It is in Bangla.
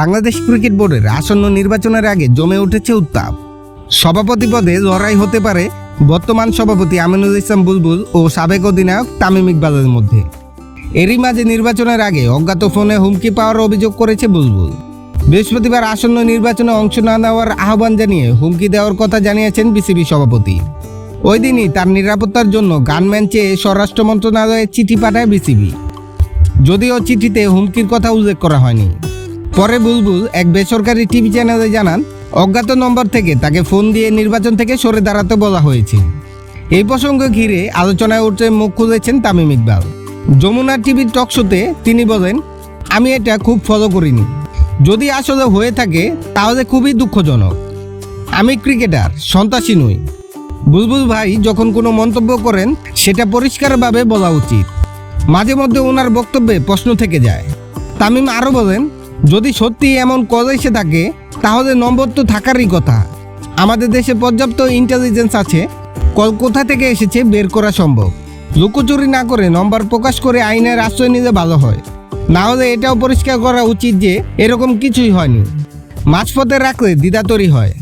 বাংলাদেশ ক্রিকেট বোর্ডের আসন্ন নির্বাচনের আগে জমে উঠেছে উত্তাপ। সভাপতি পদে লড়াই হতে পারে বর্তমান সভাপতি আমিনুল ইসলাম বুলবুল ও সাবেক অধিনায়ক তামিম ইকবালের মধ্যে। এরই মাঝে নির্বাচনের আগে অজ্ঞাত ফোনে হুমকি পাওয়ার অভিযোগ করেছে বুলবুল। বৃহস্পতিবার আসন্ন নির্বাচনে অংশ না নেওয়ার আহ্বান জানিয়ে হুমকি দেওয়ার কথা জানিয়েছেন বিসিবি সভাপতি। ওই দিনই তার নিরাপত্তার জন্য গানম্যান চেয়ে স্বরাষ্ট্র মন্ত্রণালয়ে চিঠি পাঠায় বিসিবি। যদিও চিঠিতে হুমকির কথা উল্লেখ করা হয়নি। পরে বুলবুল এক বেসরকারি টিভি চ্যানেলে জানান, অজ্ঞাত নম্বর থেকে তাকে ফোন দিয়ে নির্বাচন থেকে সরে দাঁড়াতে বলা হয়েছে। এই প্রসঙ্গ ঘিরে আলোচনায় উঠে মুখ খুলেছেন তামিম ইকবাল। যমুনা টিভির টক শোতে তিনি বলেন, আমি এটা খুব ফলো করিনি। যদি আসলে হয়ে থাকে, তাহলে খুবই দুঃখজনক। আমি ক্রিকেটার, সন্ত্রাসী নই। বুলবুল ভাই যখন কোনো মন্তব্য করেন, সেটা পরিষ্কারভাবে বলা উচিত। মাঝে মধ্যে ওনার বক্তব্যে প্রশ্ন থেকে যায়। তামিম আরও বলেন যদি সত্যি এমন কল এসে থাকে, তাহলে নম্বর তো থাকারই কথা। আমাদের দেশে পর্যাপ্ত ইন্টেলিজেন্স আছে, কল কোথা থেকে এসেছে বের করা সম্ভব। লুকোচুরি না করে নম্বর প্রকাশ করে আইনের আশ্রয় নিলে ভালো হয়। না হলে এটাও পরিষ্কার করা উচিত যে, এরকম কিছুই হয়নি। মাঝপথে রাখলে দ্বিধা তৈরি হয়।